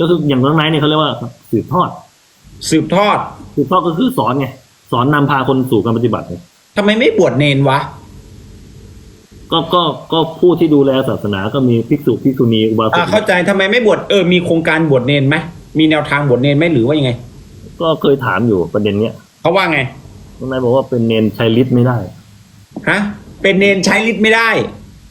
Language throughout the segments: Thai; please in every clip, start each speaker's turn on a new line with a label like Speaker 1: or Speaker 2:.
Speaker 1: ก็คืออย่างน้องไนท์เนี่ยเขาเรียกว่าสืบทอด
Speaker 2: สืบทอด
Speaker 1: สืบทอดก็คือสอนไงสอนนำพาคนสู่การปฏิบัติไง
Speaker 2: ทำไมไม่บวชเนนวะ
Speaker 1: ก็ก็ก็ผู้ที่ดูแลศาสนาก็มีภิกษุภิกษุณีอุบาส
Speaker 2: อ่ากเข้าใจทำไมไม่บวชเออมีโครงการบวชเนนไหมมีแนวทางบวชเนนไหมหรือว่ายังไง
Speaker 1: ก็เคยถามอยู่ประเด็นเนี้ย
Speaker 2: เขาว่าไง
Speaker 1: น้องไนท์บอกว่าเป็นเนนใช้ฤทธิ์ไม่ได้
Speaker 2: ฮะเป็นเนนใช้ฤทธิ์ไม่ได้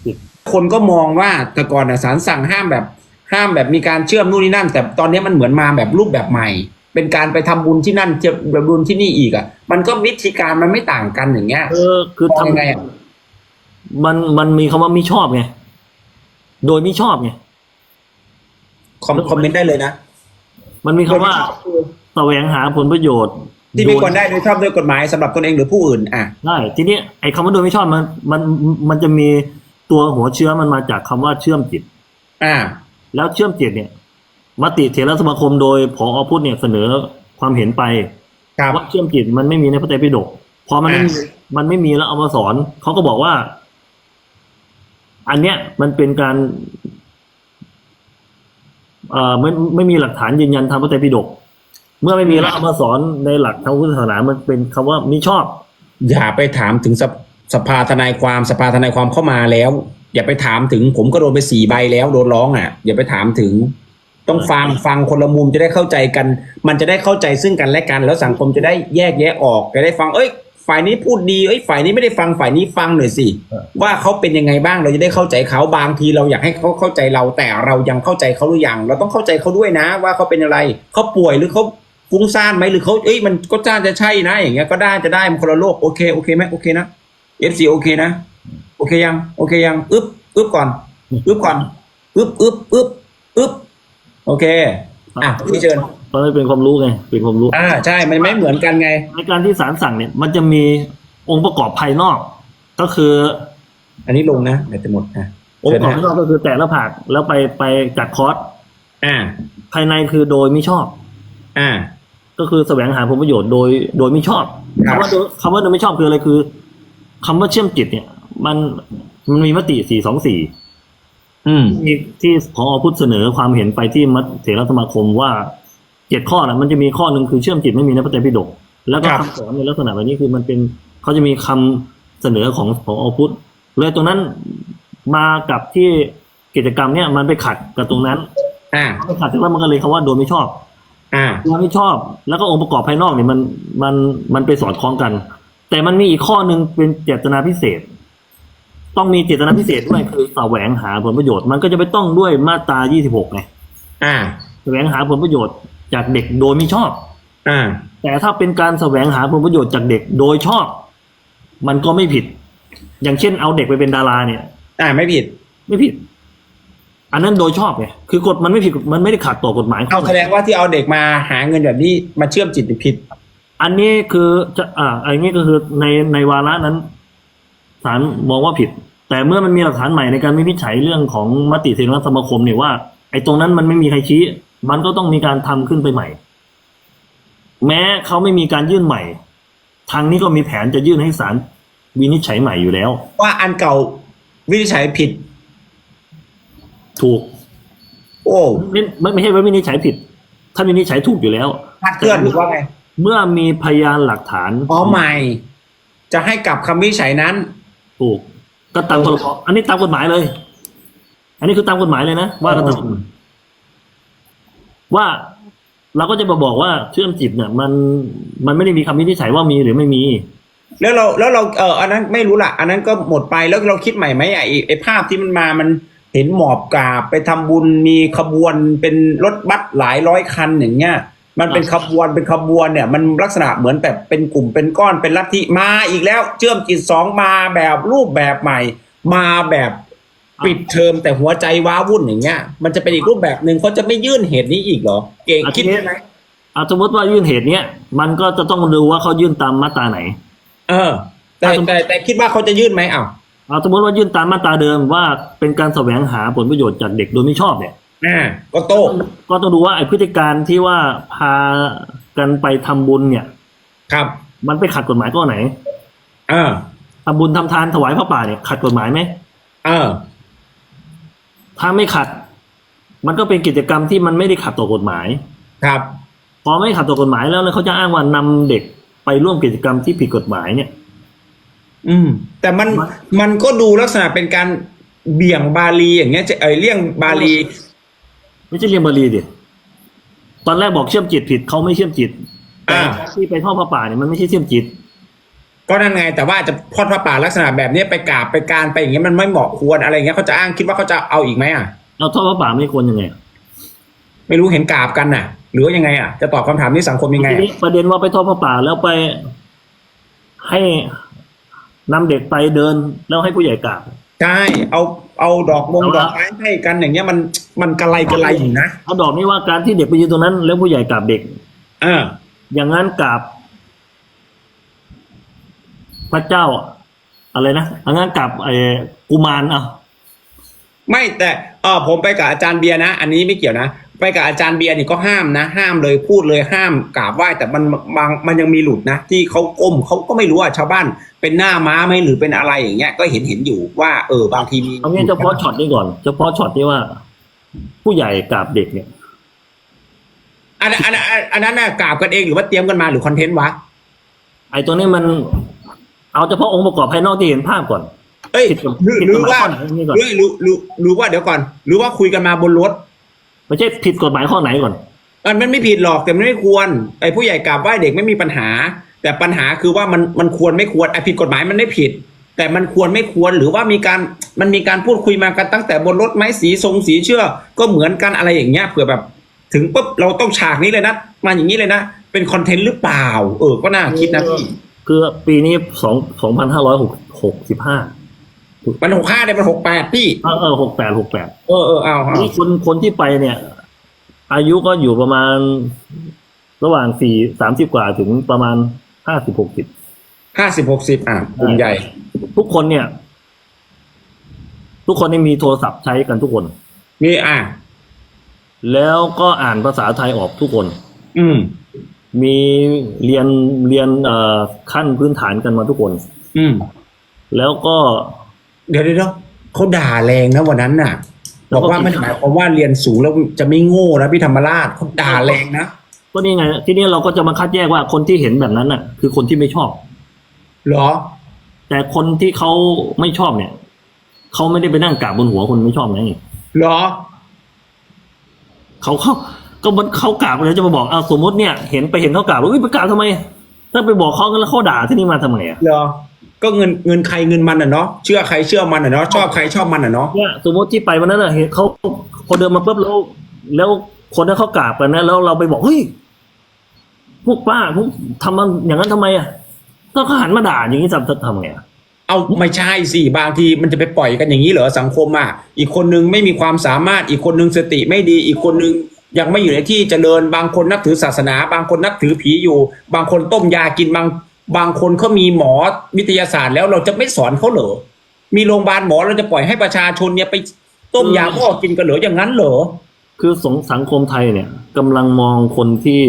Speaker 1: ผิด
Speaker 2: คนก็มองว่าแต่ก่อนน่ะศาลสั่งห้ามแบบ ห้ามแบบมีการเชื่อมนู่นนี่นั่น แต่ตอนนี้มันเหมือนมาแบบรูปแบบใหม่ เป็นการไปทำบุญที่นั่นเจอบุญที่นี่อีกอะ มันก็วิธีการมันไม่ต่างกันอย่างเงี้ย
Speaker 1: เออคือ
Speaker 2: มอง
Speaker 1: ทำ
Speaker 2: ยังไงอะ
Speaker 1: มันมันมีคำว่าไม่ชอบไงโดยไม่ชอบไง
Speaker 2: คอมคอมเมนต์ได้เลยนะ
Speaker 1: มันมีคำว่าแสวงหาผลประโยชน์
Speaker 2: ที่ไม่
Speaker 1: โดย
Speaker 2: ควรได้โดยชอบด้วยกฎหมายสำหรับตนเองหรือผู้อื่น อะ
Speaker 1: ใช่ทีนี้ไอ้คำว่าโดยไม่ชอบมันมันมันจะมีตัวหัวเชื้อมันมาจากคำว่าเชื่อมจิต
Speaker 2: อ่า
Speaker 1: แล้วเชื่อมจิตเนี่ยมติเถรสมาคมโดยผอพุทธเนี่ยเสนอความเห็นไป
Speaker 2: ครับ
Speaker 1: ว่าเชื่อมจิตมันไม่มีในพระไตรปิฎกพอมันไม่มี
Speaker 2: อ่า
Speaker 1: มันไม่มีแล้วเอามาสอนเขาก็บอกว่า อันเนี้ยมันเป็นการเอ่อไม่ไม่มีหลักฐานยืนยันทางพระไตรปิฎกเมื่อไม่มีแล้วเอามาสอนในหลักทางพุทธศาสนามันเป็นคำว่ามิชอบ
Speaker 2: อย่าไปถามถึงสภสภาทนายความสภาทนายความเข้ามาแล้ว อย่าไปถามถึงผมก็โดนไปสี่ใบแล้วโดนร้องอะ อย่าไปถามถึง ต้องฟังฟังคนละมุมจะได้เข้าใจกัน มันจะได้เข้าใจซึ่งกันและกัน แล้วสังคมจะได้แยกแยะออกจะได้ฟังเอ้ย ฝ่ายนี้พูดดีเอ้ยฝ่ายนี้ไม่ได้ฟังฝ่ายนี้ฟังหน่อยสิ
Speaker 1: เออ
Speaker 2: ว่าเขาเป็นยังไงบ้างเราจะได้เข้าใจเขาบางทีเราอยากให้เขาเข้าใจเรา แต่เรายังเข้าใจเขาหรือยังเราต้องเข้าใจเขาด้วยนะ ว่าเขาเป็นอะไรเขาป่วยหรือเขาฟุ้งซ่านไหมหรือเขาเอ้ยมันก็จ้าจะใช่นะ อย่างเงี้ยก็ได้จะได้มันคนละโลกโอเคโอเคไหมโอเคนะเอฟซีโอเคนะ โอเคยัง โอเคยังอึ๊บอึ๊บก่อนอึ๊บก่อนอึ๊บอึ๊บอึ๊บอึ๊บโอเคอะพี่เชิญ
Speaker 1: เพราะมันเป็นความรู้ไงเป็นความรู้
Speaker 2: อ่าใช่มันไม่เหมือนกันไง
Speaker 1: ในการที่ศาลสั่งเนี่ย มันจะมีองค์ประกอบภายนอก ก็คือ
Speaker 2: อันนี้ลงนะเดี๋ยวจะหมดนะ
Speaker 1: องค์
Speaker 2: เชิ
Speaker 1: ป
Speaker 2: ญ
Speaker 1: ระกอบ
Speaker 2: นะ
Speaker 1: ภายนอกก็คือแต่ละภาคแล้วไปไปจัดคอร์ส
Speaker 2: อ่า
Speaker 1: ภายในคือโดยไม่ชอบ
Speaker 2: อ่า
Speaker 1: ก็คือแสวงหาผลประโยชน์โดยโดยไม่ชอบ
Speaker 2: ครับ
Speaker 1: คำว่าโดยคำว่าโดยไม่ชอบคืออะไรคือคำว่าเชื่อมจิตเนี่ย มันมันมีมติสี่สองสี่
Speaker 2: อืม
Speaker 1: ที่ที่พอพุทธเสนอความเห็นไปที่มัธเถรสมาคมว่าเจ็ดข้อนะมันจะมีข้อหนึ่งคือเชื่อมจิตไม่มีในพระไตรปิฎกแล้วก็
Speaker 2: ครับ
Speaker 1: คำสอนในลักษณะแบบนี้คือมันเป็นเขาจะมีคำเสนอของพอพุทธเลยตรงนั้นมากับที่กิจกรรมเนี่ยมันไปขัดกับตรงนั้น
Speaker 2: อ่า
Speaker 1: ไปขัดแล้วมันก็เลยคำว่าโดยไม่ชอบ
Speaker 2: อ่า
Speaker 1: โดยไม่ชอบ แล้วก็องค์ประกอบภายนอกเนี่ยมันมันมันไปสอดคล้องกัน แต่มันมีอีกข้อหนึ่งเป็นเจตนาพิเศษ ต้องมีเจตนาพิเศษด้วยคือแสวงหาผลประโยชน์มันก็จะไปต้องด้วยมาตรา 26 ไง
Speaker 2: อ่า
Speaker 1: แสวงหาผลประโยชน์จากเด็กโดยไม่ชอบ
Speaker 2: อ่า
Speaker 1: แต่ถ้าเป็นการแสวงหาผลประโยชน์จากเด็กโดยชอบ มันก็ไม่ผิด อย่างเช่นเอาเด็กไปเป็นดาราเนี่ย
Speaker 2: อ่าไม่ผิด
Speaker 1: ไม่ผิด อันนั้นโดยชอบไงคือกฎมันไม่ผิดมันไม่ได้ขัดต่อกฎหมาย
Speaker 2: เอาแสดงว่าที่เอาเด็กมาหาเงินแบบนี้มาเชื่อมจิตผิด
Speaker 1: อันนี้คือจะอ่าอันนี้ก็คือในในวาระนั้น ศาลมองว่าผิด แต่เมื่อมันมีหลักฐานใหม่ในการวินิจฉัยเรื่องของมติเสนาสมาคมเนี่ยว่า ไอ้ตรงนั้นมันไม่มีใครชี้ มันก็ต้องมีการทำขึ้นไปใหม่ แม้เขาไม่มีการยื่นใหม่ ทางนี้ก็มีแผนจะยื่นให้ศาลวินิจฉัยใหม่อยู่แล้ว
Speaker 2: ว่าอันเก่าวินิจฉัยผิด
Speaker 1: ถูก
Speaker 2: โอ้
Speaker 1: ไม่ไม่ไม่ใช่ว่าวินิจฉัยผิดถ้าวินิจฉัยถูกอยู่แล้ว
Speaker 2: คลาดเคลื่อนหรือว่าไง
Speaker 1: เมื่อมีพยานหลักฐาน
Speaker 2: อ๋อใหม่ จะให้กลับคำวินิจฉัยนั้น
Speaker 1: ถูกก็ตามพรบอันนี้ตามกฎหมายเลย อันนี้คือตามกฎหมายเลยนะว่ากันตามกฎหมายว่าเราก็จะมาบอกว่าเชื่อมจิตเนี่ย มันมันไม่ได้มีคำวินิจฉัยว่ามีหรือไม่มี
Speaker 2: แล้วเราแล้วเราเอออันนั้นไม่รู้ละอันนั้นก็หมดไปแล้วเราคิดใหม่ไหมไอ้ไอ้ภาพที่มันมามันเห็นหมอบกราบไปทำบุญมีขบวนเป็นรถบัสหลายร้อยคันอย่างเงี้ย มันเป็นขบวนเป็นขบวนเนี่ย มันลักษณะเหมือนแบบเป็นกลุ่มเป็นก้อนเป็นลัทธิมาอีกแล้ว เชื่อมจิตสองมาแบบรูปแบบใหม่ มาแบบปิดเทอมแต่หัวใจว้าวุ่นอย่างเงี้ย มันจะเป็นอีกรูปแบบหนึ่งเขาจะไม่ยื่นเหตุนี้อีกเหรอ เก่งคิดได้ไหม
Speaker 1: เอาสมมติว่ายื่นเหตุเนี้ยมันก็จะต้องดูว่าเขายื่นตามมาตราไหน
Speaker 2: เออ แต่แต่แต่คิดว่าเขาจะยื่นไหมอ้าว
Speaker 1: เอาสมมติว่ายื่นตามมาตราเดิมว่าเป็นการแสวงหาผลประโยชน์จากเด็กโดยไม่ชอบเนี่ย
Speaker 2: อ่าก็โต้
Speaker 1: ก็ต้องดูว่าไอ้พฤติการที่ว่าพากันไปทำบุญเนี่ย
Speaker 2: ครับ
Speaker 1: มันไปขัดกฎหมายข้อไหน
Speaker 2: เออ
Speaker 1: ทำบุญทำทานถวายพระป่าเนี่ยขัดกฎหมายไหม
Speaker 2: เออ
Speaker 1: ถ้าไม่ขัด มันก็เป็นกิจกรรมที่มันไม่ได้ขัดต่อกฎหมาย
Speaker 2: ครับ
Speaker 1: พอไม่ขัดต่อกฎหมายแล้วแล้วเขาจะอ้างว่านำเด็กไปร่วมกิจกรรมที่ผิดกฎหมายเนี่ย
Speaker 2: อืม แต่มัน
Speaker 1: มัน
Speaker 2: มันก็ดูลักษณะเป็นการเบี่ยงบาลีอย่างเงี้ยจะเออเลี่ยงบาลี
Speaker 1: ไม่ใช่เรียนบาลีดิตอนแรกบอกเชื่อมจิตผิดเขาไม่เชื่อมจิตแต่
Speaker 2: อ่า
Speaker 1: ที่ไปทอดพระป่าเนี่ยมันไม่ใช่เชื่อมจิต
Speaker 2: ก็นั่นไงแต่ว่าจะทอดพระป่าลักษณะแบบนี้ไปกราบไปการไปอย่างเงี้ยมันไม่เหมาะควรอะไรเงี้ยเขาจะอ้างคิดว่าเขาจะเอาอีกไหมอะ
Speaker 1: เราทอดพระป่าไม่ควรยังไง
Speaker 2: ไม่รู้เห็นกราบกันน่ะ หรือว่ายังไงอะจะตอบคำถามนี้สังคมยังไง
Speaker 1: ที
Speaker 2: อะ
Speaker 1: นี้ประเด็นว่าไปทอดพระป่าแล้วไปให้นำเด็กไปเดินแล้วให้ผู้ใหญ่กราบ
Speaker 2: ใช่เอา เอาดอกมง
Speaker 1: เอา
Speaker 2: ด
Speaker 1: ละ
Speaker 2: อกไม้ให้กันอย่างเงี้ยมันมันกระไรกระไรอยู่นะ
Speaker 1: เอาดอกนี้ว่าการที่เด็กไปยืนตรงนั้น แล้วผู้ใหญ่กราบเด็ก
Speaker 2: อ่า
Speaker 1: อย่างนั้นกราบพระเจ้า อะไรนะอันนั้นกราบไอ้กุมารอะ
Speaker 2: ไม่แต่เออผมไปกับอาจารย์เบียร์นะ อันนี้ไม่เกี่ยวนะไปกับอาจารย์เบียร์นี่ก็ห้ามนะ ห้ามเลยพูดเลยห้ามกราบไหว้แต่มันบางมันยังมีหลุดนะ ที่เขาก้มเขาก็ไม่รู้อะชาวบ้าน เป็นหน้าม้าไหมหรือเป็นอะไรอย่างเงี้ยก็เห็นเห็นอยู่ว่าเออบางทีมี
Speaker 1: เอางี้เฉพาะช็อตนี้ก่อนเฉพาะช็อตที่ว่า ผู้ใหญ่กราบเด็กเนี่ย
Speaker 2: อันนั้นอันนั้นอันนั้นน่ะกราบกันเองหรือว่าเตรียมกันมาหรือคอนเทนต์วะ
Speaker 1: ไอ้ตัวนี้มัน เอาเฉพาะองค์ประกอบภายนอกที่เห็นภาพก่อน
Speaker 2: เอ้ย
Speaker 1: ผิดกฎ
Speaker 2: หรือ
Speaker 1: ผิด
Speaker 2: ห
Speaker 1: ก
Speaker 2: รื
Speaker 1: ฎ
Speaker 2: อ
Speaker 1: หมาย
Speaker 2: ว่า
Speaker 1: ข้อไหนนี่ก่อน
Speaker 2: หรือหรือหรือหรือว่าเดี๋ยวก่อน หรือว่าคุยกันมาบนรถ
Speaker 1: ไม่ใช่ผิดกฎหมายข้อไหนก่อน
Speaker 2: มันมันไม่ผิดหรอกแต่มันไม่ควรไอ้ผู้ใหญ่กราบไหว้เด็กไม่มีปัญหา แต่ปัญหาคือว่ามันมันควรไม่ควรไอ้ผิดกฎหมายมันไม่ผิด แต่มันควรไม่ควรหรือว่ามีการมันมีการพูดคุยมากันตั้งแต่บนรถไหมสีทรงสีเชื่อ ก็เหมือนกันอะไรอย่างเงี้ยเผื่อแบบ ถึงปุ๊บเราต้องฉากนี้เลยนะมาอย่างนี้เลยนะ เป็นคอนเทนต์หรือเปล่า เออก็น่าคิดนะพี่
Speaker 1: คือปีนี้สองสองพันห้าร้อยหกหกสิบห้า
Speaker 2: มันหกห้าเนี่ยมันหกแปดพี่
Speaker 1: เออเออหกแปดหกแปด
Speaker 2: เออเออเอาเอา
Speaker 1: นี่คนคนที่ไปเนี่ย อายุก็อยู่ประมาณ ระหว่างสี่สามสิบกว่าถึงประมาณ ห้าสิบหกสิบ
Speaker 2: ห้าสิบหกสิบอะกลุ่มใหญ่
Speaker 1: ทุกคนเนี่ย ทุกคนนี่มีโทรศัพท์ใช้กันทุกคน
Speaker 2: นี่อะ
Speaker 1: แล้วก็อ่านภาษาไทยออกทุกคน
Speaker 2: อืม
Speaker 1: มีเรียนเรียนเอ่อขั้นพื้นฐานกันมาทุกคน
Speaker 2: อืม
Speaker 1: แล้วก็
Speaker 2: เดี๋ยวเดี๋ยวเดี๋ยวเขาด่าแรงนะวันนั้นน่ะ บอกว่าไม่ได้หมายความว่าเรียนสูงแล้วจะไม่โง่นะพี่ธรรมราชเขาด่าแรงนะ
Speaker 1: ก็นี่ไง ทีนี้เราก็จะมาคัดแยกว่าคนที่เห็นแบบนั้นน่ะ คือคนที่ไม่ชอบ
Speaker 2: เหรอ
Speaker 1: แต่คนที่เขาไม่ชอบเนี่ยเขาไม่ได้ไปนั่งกราบบนหัวคนไม่ชอบไง
Speaker 2: เหรอ
Speaker 1: เขาเขาก็มันเขากราบแล้วจะมาบอกเอาสมมติเนี่ยเห็นไปเห็นเขากราบว่าเอ้ยไปกราบทำไม ถ้าไปบอกเขาแล้วเขาด่าที่นี่มาทำไมอะ
Speaker 2: เหรอก็เงินเงินใครเงินมันอะเนาะเชื่อใครเชื่อมันอะเนาะชอบใครชอบมันอะเนาะ
Speaker 1: เนี่ยสมมติที่ไปวันนั้นน่ะเห็นเขาพอเดินมาปุ๊บแล้วแล้วคนนั้นเขากราบกันนะแล้วเราไปบอกเฮ้ย พวกป้าพวกทำมันอย่างนั้นทำไมอะก็เขาหันมาด่าอย่างนี้จะทำไงอะ
Speaker 2: เอาไม่ใช่สิบางทีมันจะไปปล่อยกันอย่างนี้เหรอสังคมอะอีกคนนึงไม่มีความสามารถอีกคนนึงสติไม่ดีอีกคนนึงยังไม่อยู่ในที่เจริญ บางคนนับถือศาสนา บางคนนับถือผีอยู่ บางคนต้มยากินบางบางคนเขามีหมอวิทยาศาสตร์แล้วเราจะไม่สอนเขาเหรอมีโรงพยาบาลหมอเราจะปล่อยให้ประชาชนเนี่ยไปต้มยาหม้อกินกันเหรออย่างนั้นเหรอ
Speaker 1: คือสงสังคมไทยเนี่ยกำลังมองคนที่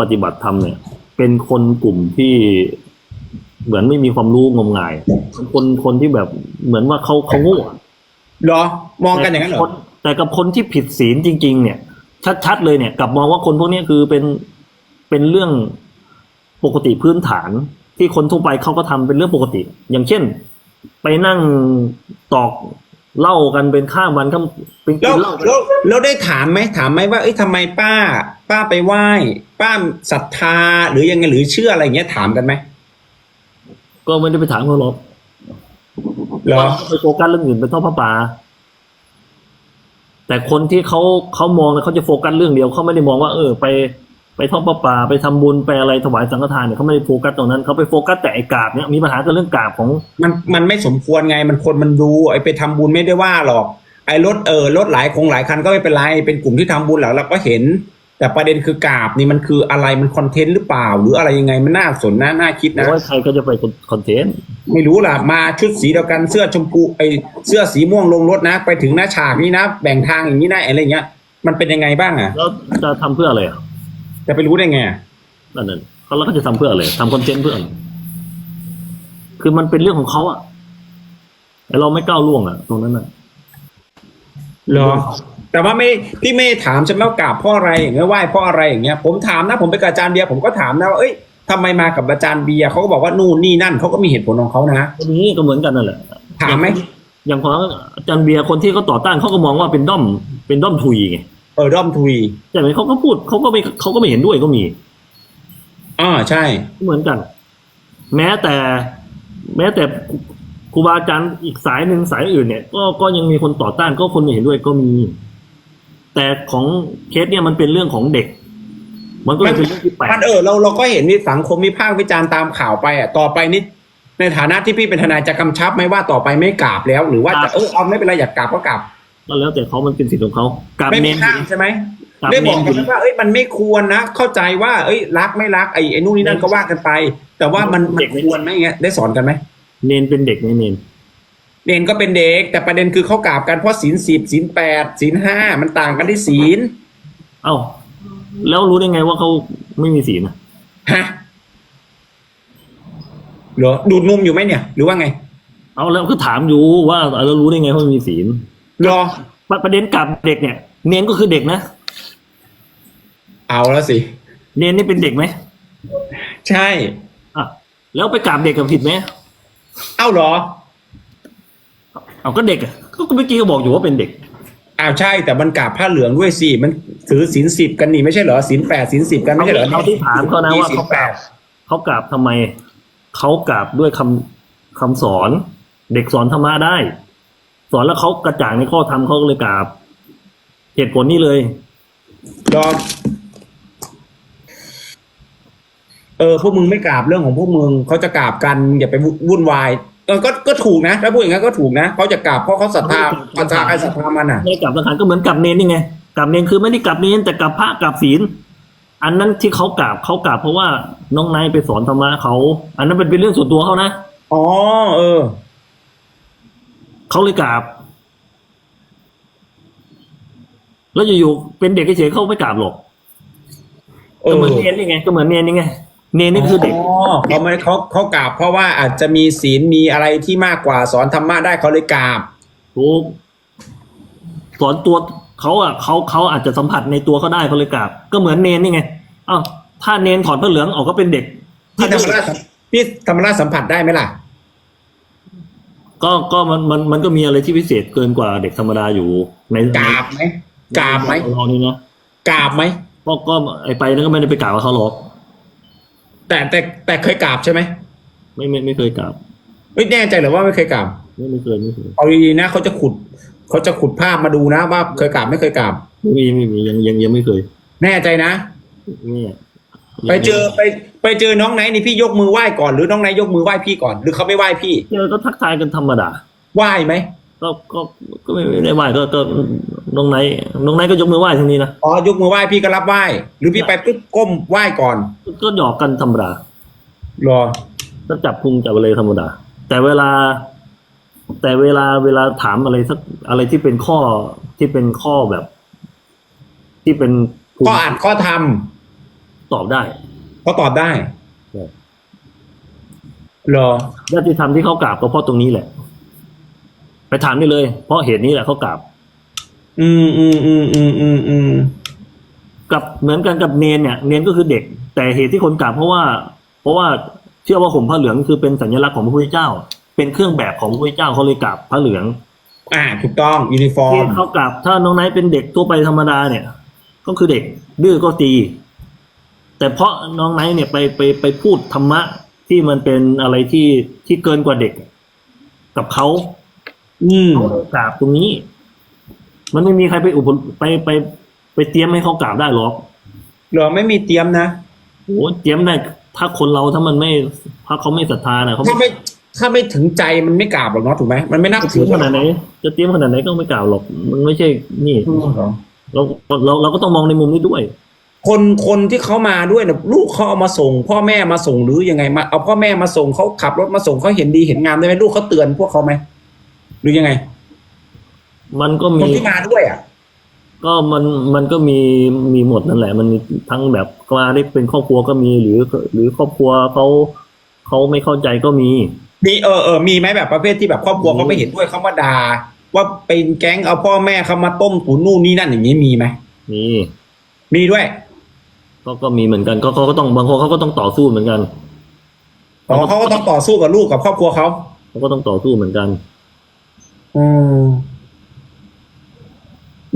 Speaker 1: ปฏิบัติธรรมเนี่ย เป็นคนกลุ่มที่เหมือนไม่มีความรู้งมงายเป็นคนคนที่แบบเหมือนว่าเขาเขาโง่อะ
Speaker 2: เหรอ มองกันอย่างนั้นเหร
Speaker 1: ค
Speaker 2: อ
Speaker 1: แต่กับคนที่ผิดศีลจริง ๆ เนี่ย ชัดๆเลยเนี่ยกลับมองว่าคนพวกเนี้ยคือเป็นเป็นเรื่องปกติพื้นฐานที่คนทั่วไปเขาก็ทำเป็นเรื่องปกติ อย่างเช่น ไปนั่งตอก เหล้ากันเป็นข้ามวันก็เป็น
Speaker 2: แล้
Speaker 1: กิ
Speaker 2: วน
Speaker 1: เหล้ากัน
Speaker 2: แล้วแล้วได้ถามไหมถามไหมว่าเอ้ยทำไมป้า ป้าไปไหว้ ป้าศรัทธาหรือยังไงหรือเชื่ออะไรอย่างเงี้ยถามกันไหม
Speaker 1: ก็ไม่ได้ไปถามเขาหรอก
Speaker 2: เหรอ
Speaker 1: ไปโฟกัสเรื่องอื่นไปทอดพระป่า แต่คนที่เขาเขามองเนี่ยเขาจะโฟกัสเรื่องเดียวเขาไม่ได้มองว่า เออ ไป ไปทอดพระป่าไปทำบุญไปอะไรถวายสังฆทานเนี่ยเขาไม่ได้โฟกัสตรงนั้นเขาไปโฟกัสแต่ไอ้กราบเนี่ยมีปัญหากับเรื่องกราบของ
Speaker 2: มันมันไม่สมควรไงมันคนมันดูไอ้ไปทำบุญไม่ได้ว่าหรอก ไอ้รถเออรถหลายคงหลายคันก็ไม่เป็นไรเป็นกลุ่มที่ทำบุญแล้วเราก็เห็น แต่ประเด็นคือกราบนี่มันคืออะไรมันคอนเทนต์หรือเปล่า หรืออะไรยังไงมันน่าสนนะน่าคิดนะ
Speaker 1: โอ้ยใครก็จะไปคอนเทนต์
Speaker 2: ไม่รู้ล่ะมาชุดสีเดียวกันเสื้อชมพูไอเสื้อสีม่วงลงรถนะ ไปถึงหน้าฉากนี้นะ แบ่งทางอย่างนี้นะอะไรเงี้ยมันเป็นยังไงบ้างอะ
Speaker 1: แล้วจะทำเพื่ออะไรอะ
Speaker 2: จะไปรู้ได้ไงอะ
Speaker 1: นั่นน่ะเขาแล้วเขาจะทำเพื่ออะไรทำคอนเทนต์เพื่ออะไรคือมันเป็นเรื่องของเขาอะไอเราไม่ก้าวล่วงอะ ตรงนั้นอะ
Speaker 2: เหรอ แต่ว่าไม่พี่ไม่ได้ถามใช่ไหมว่ากราบเพ่ออะไรอย่างเงี้ยไหว้เพ่ออะไรอย่างเงี้ยผมถามนะ ผมไปกับอาจารย์เบียร์ผมก็ถามนะว่าเอ้ยทำไมมากับอาจารย์เบียร์เขาก็บอกว่านู่นนี่นั่นเขาก็มีเหตุผลของเขานะ
Speaker 1: อันนี้ก็เหมือนกันนั่นแหละ
Speaker 2: ถามไหม
Speaker 1: อย่างของอาจารย์เบียร์คนที่เขาต่อต้านเขาก็มองว่าเป็นด้อมเป็นด้อมทุยไง
Speaker 2: เออด้อมทุย
Speaker 1: ใช่ไหมเขาก็พูดเขาก็ไม่เขาก็ไม่เห็นด้วยก็มี
Speaker 2: อ่าใช่
Speaker 1: เหมือนกัน แม้แต่ แม้แต่ครูบาอาจารย์อีกสายหนึ่งสายอื่นเนี่ยก็ก็ยังมีคนต่อต้านก็คนไม่เห็นด้วยก็มี แต่ของเคสเนี่ยมันเป็นเรื่องของเด็ก มันก็เลยเป็นเรื่องที่แปลก
Speaker 2: มันเออเราเราก็เห็นมีสังคมวิพากษ์วิจารณ์ตามข่าวไปอะต่อไปนี่ในฐานะที่พี่เป็นทนายจะกำชับไหมว่าต่อไปไม่กราบแล้ว หรือว่าจะเออเอาไม่เป็นไรอยากกราบก็กราบ
Speaker 1: ก็แล้วแต่เขามันเป็นสิทธิ์ของเขากราบ
Speaker 2: ไม่
Speaker 1: เน
Speaker 2: มี
Speaker 1: น
Speaker 2: ห้ามใช่ไหม
Speaker 1: กราบ
Speaker 2: ได้บอก
Speaker 1: เน
Speaker 2: กัน
Speaker 1: น
Speaker 2: ไหมว่าเอ้ยมันไม่ควรนะ เข้าใจว่า เอ้ยรักไม่รักไอ้ไอ้นู่นนี่นั่นก็ว่ากันไป แต่ว่ามันมันควรไหมเงี้ยได้สอนกันไหม
Speaker 1: เนนเป็นเด็กไหมเนน
Speaker 2: เนนก็เป็นเด็ก แต่ประเด็นคือเขากราบกันเพราะศีลสิบศีลแปดศีลห้ามันต่างกันที่ศีล
Speaker 1: เอ้าแล้วรู้ได้ไงว่าเขาไม่มีศีลนะ
Speaker 2: ฮะเหรอดูดนมอยู่ไหมเนี่ย หรือว่าไง
Speaker 1: เอาแล้วก็ถามอยู่ว่าเรารู้ได้ไงว่าไม่มีศีล
Speaker 2: รอ
Speaker 1: ประประเด็นกับเด็กเนี่ย เนนก็คือเด็กนะ
Speaker 2: เอาแล้วสิ
Speaker 1: เนนนี่เป็นเด็กไหม
Speaker 2: ใช่
Speaker 1: อะแล้วไปกราบเด็กกับผิดไหม
Speaker 2: เอ้าเหรอ
Speaker 1: เอาก็เด็กอะก็เมื่อกี้ก็บอกอยู่ว่าเป็นเด็ก
Speaker 2: อ้าวใช่แต่มันกราบผ้าเหลืองด้วยสิมันถือศีลสิบกันนี่ไม่ใช่เหรอศีลแปดศีลสิบกันไม่ใช่เหรอ
Speaker 1: เอาที่ถามเขานะว่า
Speaker 2: ศีล
Speaker 1: เขา
Speaker 2: แป
Speaker 1: กรา
Speaker 2: ด
Speaker 1: บเขากราบทำไมเขากราบด้วยคำคำสอน เด็กสอนธรรมะได้ สอนแล้วเขากระจ่างในข้อธรรมเขาก็เลยกราบ เหตุผลนี้เลย
Speaker 2: รอเออพวกมึงไม่กราบเรื่องของพวกมึงเขาจะกราบกันอย่าไปวุ่นวายเออก็ก็ถูกนะถ้าพูดอย่างนั้นก็ถูกนะเขาจะกราบเพราะเขาศรัทธาศรัทธาใครศรัทธามันอะ
Speaker 1: ไม่ได้กลับสังขารก็เหมือนกลับเนนนี่ไงกลับเนนคือไม่ได้กลับเนนแต่กลับพระกลับศีลอันนั้นที่เขากราบเขากราบเพราะว่าน้องนายไปสอนธรรมะเขา อันนั้นเป็นเป็นเรื่องส่วนตัวเขานะ
Speaker 2: อ๋อเออ
Speaker 1: เขาเลยกราบ แล้วอยู่ๆเป็นเด็กเฉยๆเขาไม่กราบหรอก
Speaker 2: เอ
Speaker 1: ก็
Speaker 2: อ
Speaker 1: เหมือนเนนนี่ไงก็เหมือนเนนนี่ไงเนนนี่คือเด็ก
Speaker 2: อ๋อเขาไม่เขาเขากราบ เพราะว่าอาจจะมีศีลมีอะไรที่มากกว่าสอนธรรมะได้เขาเลยกราบ
Speaker 1: ถูกสอนตัวเขาอะเขาเขาอาจจะสัมผัสในตัวเขาได้เขาเลยกราบ ก็เหมือนเนนนี่ไงอ้าวถ้าเนนถอดผ้าเหลืองออกก็เป็นเด็ก
Speaker 2: พี่ธรรมราชพี่ธรรมราชสัมผัสได้ไหมล่ะ
Speaker 1: ก็ก็มันมันมันก็มีอะไรที่พิเศษเกินกว่าเด็กธรรมดาอยู่ ใน
Speaker 2: กราบไหมกราบไหม
Speaker 1: ในเรานี่นะ
Speaker 2: กราบไหม
Speaker 1: ก็ก็ไอไปนั่นก็ไม่ได้ไปกราบกับเขาหรอก
Speaker 2: แต่แต่แต่เคยกราบใช่ไหม
Speaker 1: ไม่ไม่ไม่เคยกราบ
Speaker 2: ไม่แน่ใจเหรือว่าไม่เคยกราบ
Speaker 1: ไม่ไม่เคยไม่เคย
Speaker 2: เอาดีๆนะเขาจะขุดเขาจะขุดภาพมาดูนะว่าเคยกราบไม่เคยกราบ
Speaker 1: ไม่มีไม่มียังยังยังไม่เคย
Speaker 2: แน่ใจนะ
Speaker 1: เนี่ย
Speaker 2: ไปเจอไปไปเจอน้องไหนนี่พี่ยกมือไหว้ก่อนหรือน้องไหนยกมือไหว้พี่ก่อน หรือเขาไม่ไหว้พี่
Speaker 1: เจอก็ทักทายกันธรรมดา
Speaker 2: ไหว้ไหม
Speaker 1: ก็ก็ก็ไม่ไม่ได้ไหวก็ก็น้องไนท์น้องไนท์ก็ยกมือไหว้ทีนี้นะ
Speaker 2: อ๋อยกมือไหว้พี่ก็รับไหว้ หรือพี่ไปปุ๊บก้มไหว้ก่อน
Speaker 1: ก็หยอกกันธรรมดาร
Speaker 2: อ
Speaker 1: ก็จับพุงจับอะไรธรรมดา แต่เวลา แต่เวลาเวลาถามอะไรสักอะไรที่เป็นข้อที่เป็นข้อแบบ ที่เป็นภูมิ
Speaker 2: ข้ออ่านข้อท
Speaker 1: ตอบได้ำ
Speaker 2: เขาตอบได้
Speaker 1: ใช่
Speaker 2: รอ
Speaker 1: ญาติธรรมที่เขากราบก็เพราะตรงนี้แหละ ไปถามได้เลย เพราะเหตุนี้แหละเขากราบ
Speaker 2: อืมอืมอืมอืมอืมอืม
Speaker 1: กับเหมือนกันกับเนนเนี่ย เนนก็คือเด็ก แต่เหตุที่คนกราบเพราะว่า เพราะว่าเชื่อว่าห่มผ้าเหลืองคือเป็นสัญลักษณ์ของพระพุทธเจ้า เป็นเครื่องแบบของพระพุทธเจ้าเขาเลยกราบผ้าเหลือง
Speaker 2: อ่า ถูกต้องยูนิฟอร์
Speaker 1: ที่
Speaker 2: ม
Speaker 1: เขากราบถ้าน้องไนท์เป็นเด็กทั่วไปธรรมดาเนี่ย ก็คือเด็กดื้อก็ตี แต่เพราะน้องไนท์เนี่ยไปไปไปพูดธรรมะที่มันเป็นอะไรที่ที่เกินกว่าเด็ก กับเขา
Speaker 2: อืม
Speaker 1: เขาเลยกราบตรงนี้ มันไม่มีใครไปอุปไปไป ไปเตรียมให้เขากราบได้หรอก
Speaker 2: เหรอไม่มีเตรียมนะ
Speaker 1: โอ้เตรียมได้ถ้าคนเราถ้ามันไม่ถ้าเขาไม่ศรัทธานะเขา
Speaker 2: ถ้าไม่ถ้าไม่ถึงใจมันไม่กราบหรอกเนาะถูกไหมมันไม่นับ
Speaker 1: จะ
Speaker 2: ถื
Speaker 1: เตรีย
Speaker 2: อ
Speaker 1: มขนาดไหนจะเตรียมขนาดไหนก็ไม่กล่าวหรอก มันไม่ใช่นี่เราเราเราก็ต้องมองในมุมนี้ด้วย
Speaker 2: คนคนที่เขามาด้วยเนี่ยลูกเขาเอามาส่ง พ่อแม่มาส่งหรือยังไงมาเอาพ่อแม่มาส่งเขาขับรถมาส่งเขาเห็นดีเห็นงามได้ไหมลูกเขาเตือนพวกเขาไหมหรือยังไง
Speaker 1: มันก็
Speaker 2: ค
Speaker 1: มี
Speaker 2: นที่มาด้วยอะ
Speaker 1: ก็มันมันก็มีมีหมดนั่นแหละ มันมีทั้งแบบมาได้เป็นครอบครัวก็มีหรือ หรือครอบครัวเขาเขาไม่เข้าใจก็มี
Speaker 2: มีเออเออมีไหมแบบประเภทที่แบบครอบครัวเขาไม่เห็นด้วยเขามาด่าว่าเป็นแก๊งเอาพ่อแม่เขามาต้มตุ๋นนู่นนี่นั่นอย่างนี้มีไหม
Speaker 1: มี
Speaker 2: มีด้วย
Speaker 1: ก็ก็มีเหมือนกันก็เขาก็ต้องบางคนเขาก็ต้องต่อสู้เหมือนกัน
Speaker 2: อ๋อเขาก็ต้องต่อสู้กับลูกกับครอบครัวเขา
Speaker 1: เขาก็ต้องต่อสู้เหมือนกัน
Speaker 2: อืม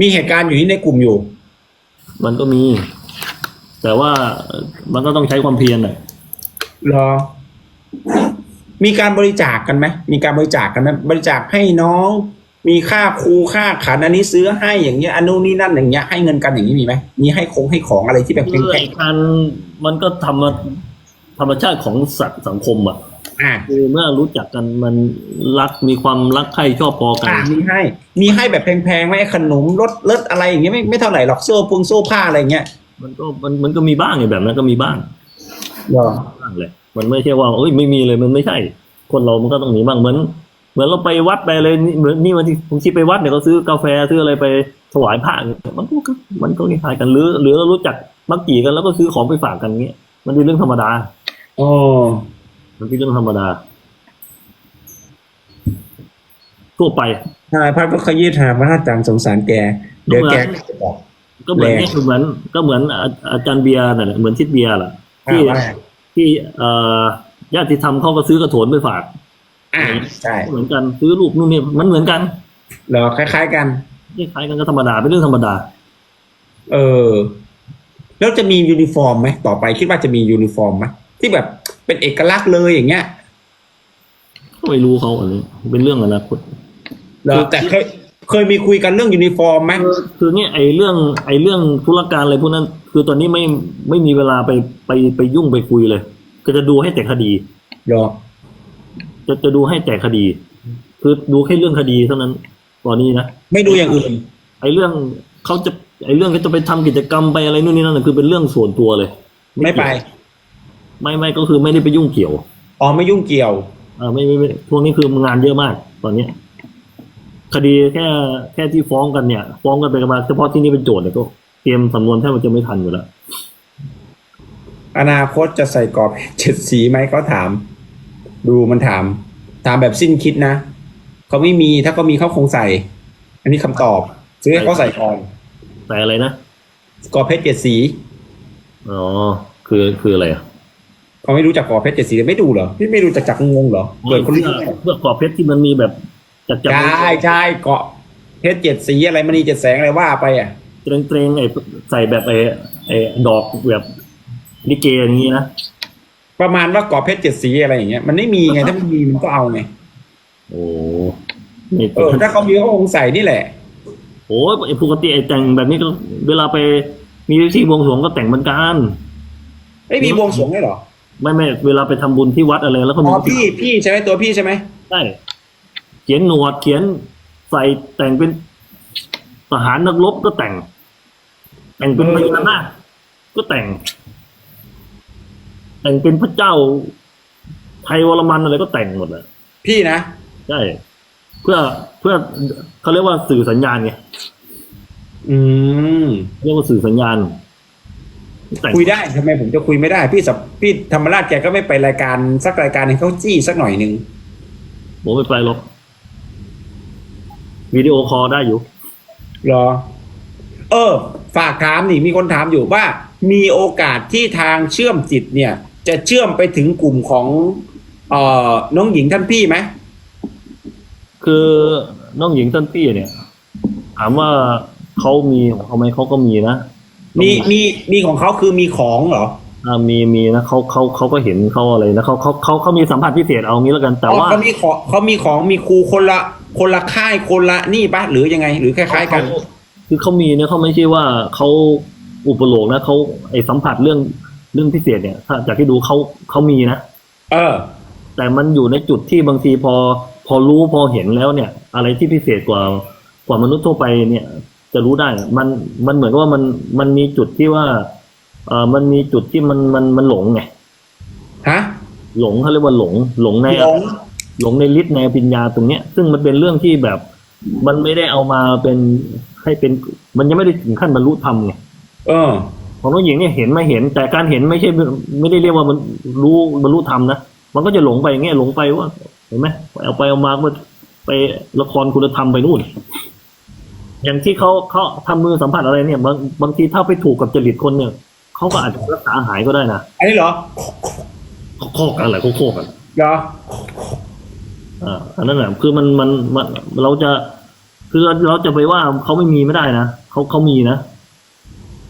Speaker 2: มีเหตุการณ์อยู่ที่ในกลุ่มอยู่
Speaker 1: มันก็มี แต่ว่าเอ่อมันก็ต้องใช้ความเพียรน่ะ
Speaker 2: เหรอ มีการบริจาคกันไหมมีการบริจาคกันไหมบริจาคให้น้อง มีค่าครูค่าขันอันนี้ซื้อให้อย่างเงี้ยอันนู้นนี่นั่นอย่างเงี้ยให้เงินกันอย่างนี้มีไหมมีให้คงให้ของอะไรที่แบบ
Speaker 1: คือ
Speaker 2: แพ
Speaker 1: ไอ้
Speaker 2: ง
Speaker 1: การมันก็ธรรมธรรมชาติของสัตว์สังคมอะ
Speaker 2: ๆอ่า
Speaker 1: คือเมื่อรู้จักกันมันรักมีความรักใคร่ชอบพอกัน
Speaker 2: อ่ามีให้ มีให้แบบแพงๆไหมขนมรถเลิศอะไรอย่างเงี้ยไม่ไม่เท่าไหร่หรอกโซ่พุงโซ่ผ้าอะไรอย่างเงี้ย
Speaker 1: มันก็มันมันก็มีบ้างไงแบบนั้นก็มีบ้าง
Speaker 2: เหรอ
Speaker 1: บ้างเลยมันไม่ใช่ว่าเอ้ยไม่มีเลยมันไม่ใช่ คนเรามันก็ต้องมีบ้างเหมือน เหมือนเราไปวัดไปเลยนี่เหมือนนี่วันที่ผมที่ไปวัดเนี่ยเขาซื้อกาแฟซื้ออะไรไปถวายพระเนี่ยมันก็มันก็คล้ายๆกันหรือ หรือเรารู้จักมักกี่กันแล้วก็ซื้อของไปฝากกันเงี้ยมันเป็นเรื่องธรรมดา
Speaker 2: โอ้
Speaker 1: มันเป็นเรื่องธรรมดา ทั่วไป
Speaker 2: ทนายพัฒน์ก็ขยี้ถามว่าจังสงสารแก เดี๋ยวแกจะบอก
Speaker 1: ก็เหมือน
Speaker 2: แรง
Speaker 1: เนี่ยคือเหมือนก็เหมือนอาอาจารย์เบียร์นั่นแหละเหมือนทิศเบียร์แหละที่
Speaker 2: ว่า
Speaker 1: ที่เอ่อญาติธรรมเขาก็ซื้อกระโถนไปฝาก
Speaker 2: อ่าใช่
Speaker 1: เหมือนกันซื้อรูปนู่นนี่มันเหมือนกัน
Speaker 2: เหรอคล้าย ๆ กัน
Speaker 1: คล้ายๆกันก็ธรรมดาเป็นเรื่องธรรมดา
Speaker 2: เออ แล้วจะมียูนิฟอร์มไหมต่อไปคิดว่าจะมียูนิฟอร์มไหมที่แบบเป็นเอกลักษณ์เลยอย่างเงี้ย
Speaker 1: ก็ไม่รู้เขาอันนี้เป็นเรื่องอนาคต
Speaker 2: เหรอแต่เคยเคยมีคุยกันเรื่องยูนิฟอร์มไหม
Speaker 1: คือคือเนี่ยไอ้เรื่องไอ้เรื่องธุรการอะไรพวกนั้น คือตอนนี้ไม่ไม่มีเวลาไปไปไปยุ่งไปคุยเลย ก็จะดูให้แต่คดี
Speaker 2: เหรอ
Speaker 1: จะจะดูให้แต่คดี คือดูแค่เรื่องคดีเท่านั้นตอนนี้นะ
Speaker 2: ไม่ดูอย่างอื่น
Speaker 1: ไอ้เรื่องเขาจะไอ้เรื่องเขาจะไปทำกิจกรรมไปอะไรนู่นนี่นั่นนะคือเป็นเรื่องส่วนตัวเลย
Speaker 2: ไม่ไป
Speaker 1: ไม่ไม่ก็คือไม่ได้ไปยุ่งเกี่ยว
Speaker 2: อ๋อไม่ยุ่งเกี่ยว
Speaker 1: อ่าไม่ไม่ไม่พวกนี้คืองานเยอะมาก ตอนเนี้ยคดีแค่แค่ที่ฟ้องกันเนี่ย ฟ้องกันไปกันมาเฉพาะที่นี่เป็นโจทย์เนี่ยก็เตรียมสำนวนแทบมันจะไม่ทันอยู่แล้ว
Speaker 2: อนาคตจะใส่กรอบเจ็ดสีไหมเขาถาม ดูมันถาม ถามแบบสิ้นคิดนะเขาไม่มีถ้าเขามีเขาคงใส่ อันนี้คำตอบซื้อให้เขาใส่ก่อน
Speaker 1: แต่อะไรนะ
Speaker 2: กรอบเพชรเจ็ดสี
Speaker 1: อ๋อคือคืออะไรอะ
Speaker 2: เขาไม่รู้จักกรอบเพชรเจ็ดสีไม่ดูเหรอพี่ไม่รู้จักจักงงเหรอเกิดคน
Speaker 1: เพื่
Speaker 2: รู้
Speaker 1: อเพื่อกรอบเพชรที่มันมีแบบจัดจัด
Speaker 2: ใช่ใช่เกาะเพชรเจ็ดสีอะไรมณีเจ็ดแสงอะไรว่าไปอะ
Speaker 1: เตรงเตรงๆไอ้ใส่แบบไอ้ไอ้ดอกแบบลิเกอย่างนี้นะ
Speaker 2: ประมาณว่ากรอบเพชรเจ็ดสีอะไรอย่างเงี้ยมันไม่มีไงถ้ามันมีมันก็เอาไง
Speaker 1: โอ้นี่
Speaker 2: เออถ้าเขามีเขาคงใส่นี่แหละ
Speaker 1: โอ้ไอ้ปกติไอ้แต่งแบบนี้ก็เวลาไปมีพิธีบวงสรวงก็แต่งเหมือนกัน
Speaker 2: ไม่มีบวงสรวงได้เหรอ
Speaker 1: ไม่ไม่เวลาไปทำบุญที่วัดอะไรแล้วก็
Speaker 2: อ๋
Speaker 1: มี
Speaker 2: อพี่พี่ใช่ไหมตัวพี่ใช่ไหม
Speaker 1: ใช่เขียนหนวดเขียนใส่แต่งเป็นทหารนักรบก็แต่ง แต่งเป็นพญานาคก็แต่ง แต่งเป็นพระเจ้าไทยวรมันอะไรก็แต่งหมดเลย
Speaker 2: พี่นะ
Speaker 1: ใช่เพื่อเพื่อเขาเรียกว่าสื่อสัญญาณไง
Speaker 2: อืม
Speaker 1: เรียกว่าสื่อสัญญาณแต่ง
Speaker 2: คุยได้ทำไมผมจะคุยไม่ได้ พี่สับพี่ธรรมราชแกก็ไม่ไปรายการสักรายการให้เขาจี้สักหน่อยหนึ่ง
Speaker 1: ผมไม่ไปหรอกวิดีโอคอลได้อยู่
Speaker 2: เหรอ เออ ฝากถามนี่มีคนถามอยู่ว่า มีโอกาสที่ทางเชื่อมจิตเนี่ย จะเชื่อมไปถึงกลุ่มของเอ่อน้องหญิงท่านพี่ไหม
Speaker 1: คือน้องหญิงท่านพี่เนี่ย ถามว่าเขามีของเขาไหมเขาก็มีนะ
Speaker 2: มีมีมีของเขาคือมีของเหรอ
Speaker 1: อ่ามีมีนะเขาเขาเขาก็เห็นเขาอะไรนะเขาเขาเขาเขามีสัมผัสพิเศษเอางี้แล้วกันแต่
Speaker 2: อ๋อ
Speaker 1: ว่า
Speaker 2: เขามีของเขามีของมีครูคนละคนละค่ายคนละนี่ปะหรือยังไง หรือคล้าย ๆ กัน
Speaker 1: เขคือเขามีเนี่ยเขาไม่ใช่ว่าเขาอุปโลกนะเขาไอสัมผัสเรื่อง เรื่องพิเศษเนี่ย ถ้าจากที่ดูเขาเขามีนะ
Speaker 2: เออ
Speaker 1: แต่มันอยู่ในจุดที่บางทีพอ พอรู้พอเห็นแล้วเนี่ย อะไรที่พิเศษกว่ากว่ามนุษย์ทั่วไปเนี่ย จะรู้ได้มันมันเหมือนกับว่ามันมันมีจุดที่ว่าเออมันมีจุดที่มันมันมันหลงไง
Speaker 2: ฮะ
Speaker 1: หลงเขาเรียกว่าหลง หลงใน
Speaker 2: หลง
Speaker 1: หลงในฤทธิ์ในปัญญาตรงเนี้ย ซึ่งมันเป็นเรื่องที่แบบ มันไม่ได้เอามาเป็นให้เป็น มันยังไม่ได้ถึงขั้นบรรลุธรรมไง
Speaker 2: เออ
Speaker 1: ของน้องหญิงเนี่ยเห็นไม่เห็น แต่การเห็นไม่ใช่ไม่ได้เรียกว่ามันรู้บรรลุธรรมนะมันก็จะหลงไปอย่างเงี้ยหลงไปว่าเห็นไหมเอาไปเอามาก็ไปละครคุณธรรมไปนู่น อย่างที่เขาเขาทำมือสัมผัสอะไรเนี่ยบางบางทีถ้าไปถูกกับจริตคนเนี่ยเขาก็อาจจะรักษาหายก็ได้นะ
Speaker 2: อันนี้เหรอ
Speaker 1: โคกกันอะไรโคกกัน
Speaker 2: เหรอ
Speaker 1: อ่าอันนั้นแหละคือมันมันมันเราจะคือเราจะไปว่าเขาไม่มีไม่ได้นะเขาเขามีนะ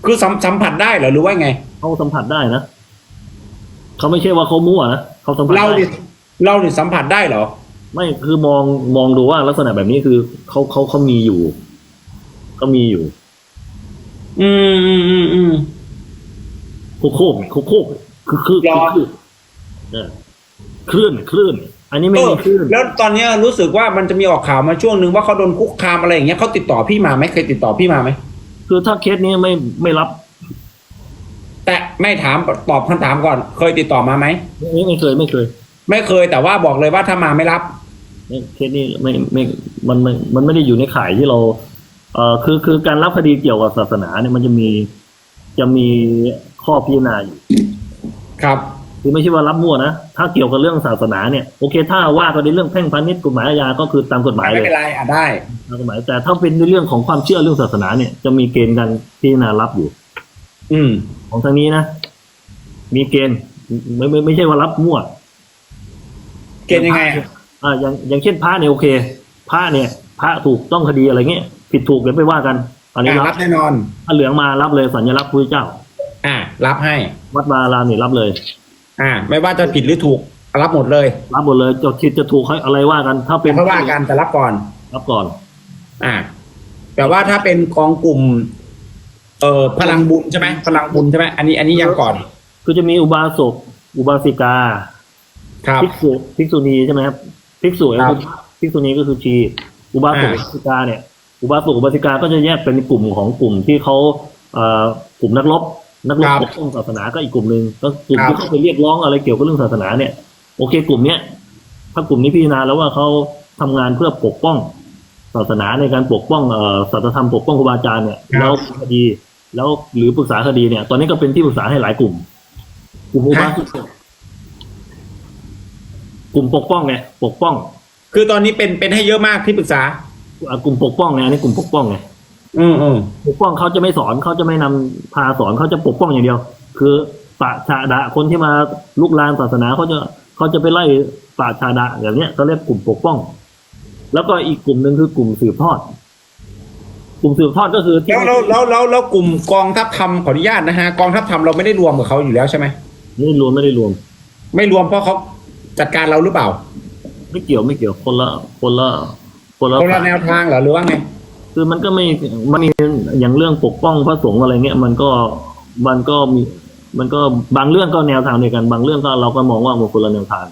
Speaker 2: คือสัมสัมผัสได้เหรอหรือว่าไง
Speaker 1: เขาสัมผัสได้นะเขาไม่ใช่ว่าเขามั่วนะเขาสัมผัส
Speaker 2: เรา
Speaker 1: ได้
Speaker 2: ดิเราดิสัมผัสได้เหรอ
Speaker 1: ไม่คือมองมองดูว่าลักษณะแบบนี้คือเขาเขาเขามีอยู่เขามีอยู่
Speaker 2: อืมอืมอืมอืม
Speaker 1: โคกโคกโคกโคกคือคือ
Speaker 2: หรอ
Speaker 1: คือเออคลื่นคลื่น อันนี้ไม่
Speaker 2: เออ
Speaker 1: มีคลื่น
Speaker 2: แล้วตอนเนี้ยรู้สึกว่ามันจะมีออกข่าวมาช่วงหนึ่งว่าเขาโดนคุกคามอะไรอย่างเงี้ยเขาติดต่อพี่มาไหมเคยติดต่อพี่มาไหม
Speaker 1: คือถ้าเคสนี้ไม่ไม่รับ
Speaker 2: แต่ไม่ถามตอบคำถามก่อน เคยติดต่อมาไหม
Speaker 1: ไม่ไม่เคยไม่เคย
Speaker 2: ไม่เคยแต่ว่าบอกเลยว่าถ้ามาไม่รับ
Speaker 1: ไม่เคสนี้ไม่ไม่มันไม่มันไม่ได้อยู่ในข่ายที่เราเอ่อคือคือการรับคดีเกี่ยวกับศาสนาเนี่ยมันจะมีจะมีข้อพิจารณาอยู่
Speaker 2: ครับ
Speaker 1: คือไม่ใช่ว่ารับมั่วนะ ถ้าเกี่ยวกับเรื่องศาสนาเนี่ยโอเค ถ้าว่ากันในเรื่องแพ่งพาณิชย์กฎหมายอาญาก็คือตามกฎหมาย
Speaker 2: ไม่
Speaker 1: เลย
Speaker 2: เป็นไรอะได้
Speaker 1: ตามกฎหมายแต่ถ้าเป็นในเรื่องของความเชื่อเรื่องศาสนาเนี่ยจะมีเกณฑ์การพิจารณารับอยู่
Speaker 2: อืม
Speaker 1: ของทางนี้นะ มีเกณฑ์ไม่ไม่ไม่ใช่ว่ารับมั่ว
Speaker 2: เกณฑ์ยังไงอะ
Speaker 1: อ่าอย่างอย่างเช่นพระเนี่ยโอเคพระเนี่ยพระถูกต้องคดีอะไรเงี้ยผิดถูกเดี๋ยวไปว่ากัน อันนี้
Speaker 2: อะ
Speaker 1: รั
Speaker 2: รั
Speaker 1: บบ
Speaker 2: แน่นอน
Speaker 1: ถ้าเหลืองมารับเลยสัญลักษณ์พระเจ้า
Speaker 2: อะรับให้
Speaker 1: วัดวาอารามนี่รับเลย
Speaker 2: อ่า ไม่ว่าจะผิดหรือถูกรับหมดเลย
Speaker 1: รับหมดเลยจะผิดจะถูกให้อะไรว่ากัน ถ้าเป็น
Speaker 2: เพราะว่ากันแต่รับก่อน
Speaker 1: รับก่อน
Speaker 2: อ่า แต่ว่าถ้าเป็นกองกลุ่ม เอ่อพลังบุญใช่ไหมพลังบุญใช่ไหมอันนี้อันนี้ยังก่อน
Speaker 1: คือจะมีอุบาสกอุบาสิกา
Speaker 2: ครับ
Speaker 1: ภิกษุภิกษุณีใช่ไหมครับภิกษุ
Speaker 2: ครับ
Speaker 1: คือภิกษุณีก็คือชีอุบาสก
Speaker 2: อ่า
Speaker 1: อุบาสิกาเนี่ย อุบาสกอุบาสิกาก็จะแยกเป็นกลุ่มของกลุ่มที่เขาเอ่อกลุ่มนักรบ นักรบปกป้องศาสนาก็อีกกลุ่มหนึ่งก็กลุ่มที่เขาไปเรียกร้องอะไรเกี่ยวกับเรื่องศาสนาเนี่ย โอเค กลุ่มเนี้ยถ้ากลุ่มนี้พิจารณาแล้วว่าเขาทำงานเพื่อปกป้องศาสนาในการปกป้องเอ่อศาสนธรรมปกป้องครูบาอาจารย์เนี่ยแล้วคดี แล้วหรือปรึกษาคดีเนี่ย ตอนนี้ก็เป็นที่ปรึกษาให้หลายกลุ่ม กลุ่มอุบาสกกลุ่มปกป้องไงปกป้อง
Speaker 2: คือตอนนี้เป็นเป็นให้เยอะมากที่ปรึกษา
Speaker 1: อะกลุ่มปกป้องไงอันนี้กลุ่มปกป้องไง
Speaker 2: อืมอืม
Speaker 1: ปกป้องเขาจะไม่สอนเขาจะไม่นำพาสอนเขาจะปกป้องอย่างเดียว คือปะชาดะคนที่มาลุกลานศาสนาเขาจะเขาจะไปไล่ปะชาดะอย่างเนี้ยเขาเรียกกลุ่มปกป้อง แล้วก็อีกกลุ่มหนึ่งคือกลุ่มสืบทอด กลุ่มสืบทอดก็คือที่
Speaker 2: แล้วแล้วแล้วแล้วแล้วกลุ่มกองทัพธรรมขออนุญาตนะฮะกองทัพธรรมเราไม่ได้รวมกับเขาอยู่แล้วใช่ไหม
Speaker 1: ไม่รวมไม่ได้รวม
Speaker 2: ไม่รวมเพราะเขาจัดการเราหรือเปล่า
Speaker 1: ไม่เกี่ยวไม่เกี่ยวคนละคนละคนละ
Speaker 2: คนละแนวทางเหรอหรือว่าไง
Speaker 1: คือมันก็ไม่มันมีอย่างเรื่องปกป้องพระสงฆ์อะไรเงี้ยมันก็มันก็มี มันก็บางเรื่องก็แนวทางเดียวกัน บางเรื่องก็เราก็มองว่ามันคนละแนวทาง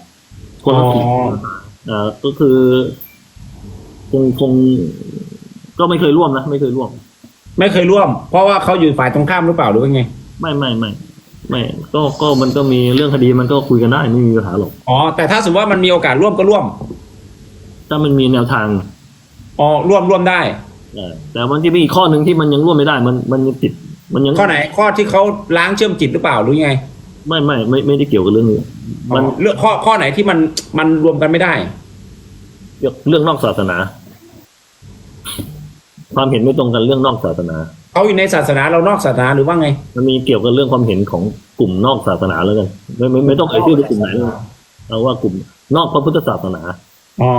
Speaker 1: คนละสิ่ง
Speaker 2: อ๋อ
Speaker 1: เอ่อก็คือคงคงก็ไม่เคยร่วมนะไม่เคยร่วม
Speaker 2: ไม่เคยร่วม เพราะว่าเขาอยู่ฝ่ายตรงข้ามหรือเปล่าหรือว่าไง
Speaker 1: ไม่ไม่ไม่ไม่ก็ก็มันก็มีเรื่องคดีมันก็คุยกันได้ไม่มีปัญหาหรอก
Speaker 2: อ๋อแต่ถ้าสมมติว่ามันมีโอกาสร่วมก็ร่วม
Speaker 1: ถ้ามันมีแนวทาง
Speaker 2: อ๋อร่วมร่วมได้
Speaker 1: เออ แต่มันจะมีอีกข้อหนึ่งที่มันยังร่วมไม่ได้มันมันยังติดมันยัง
Speaker 2: ข้อไหน ข้อที่เขาล้างเชื่อมจิตหรือเปล่าหรือไง
Speaker 1: ไม่ไม่ไม่ไม่ได้เกี่ยวกับเรื่องนี้
Speaker 2: มั
Speaker 1: มันน
Speaker 2: เรื่องข้อข้อไหนที่มันมันรวมกันไม่ได้
Speaker 1: เกี่ยวเรื่องนอกศาสนา ความเห็นไม่ตรงกันเรื่องนอกศาสนา
Speaker 2: เขาอยู่ในศาสนาเรานอกศาสนาหรือว่าไง
Speaker 1: มันมีเกี่ยวกับเรื่องความเห็นของกลุ่มนอกศาสนาแล้วกันไม่ไม่ไม่ต้องเอ่ยชื่อเป็นกลุ่มไหนเลยเอาว่ากลุ่มนอกพระพุทธศาสนา
Speaker 2: อ๋อ